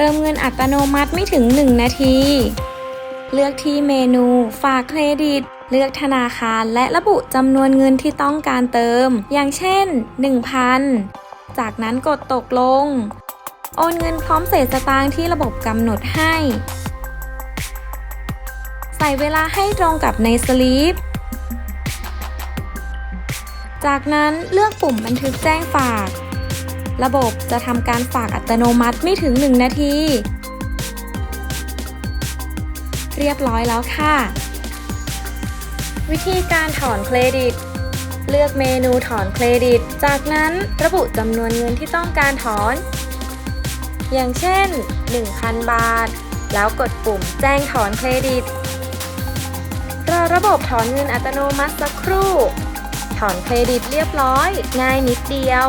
เติมเงินอัตโนมัติไม่ถึง 1 นาที เลือกที่เมนูฝากเครดิต เลือกธนาคารและระบุจำนวนเงินที่ต้องการเติม อย่างเช่น 1,000 จากนั้นกดตกลง โอนเงินพร้อมเศษสตางค์ที่ระบบกำหนดให้ ใส่เวลาให้ตรงกับในสลิปจากนั้นเลือกปุ่มบันทึกแจ้งฝาก ระบบจะทำการฝากอัตโนมัติไม่ถึง 1 นาที เรียบร้อยแล้วค่ะ วิธีการถอนเครดิต เลือกเมนูถอนเครดิต จากนั้นระบุจำนวนเงินที่ต้องการถอน อย่างเช่น 1,000 บาท แล้วกดปุ่มแจ้งถอนเครดิตรอระบบถอนเงินอัตโนมัติสักครู่ ถอนเครดิตเรียบร้อย ง่ายนิดเดียว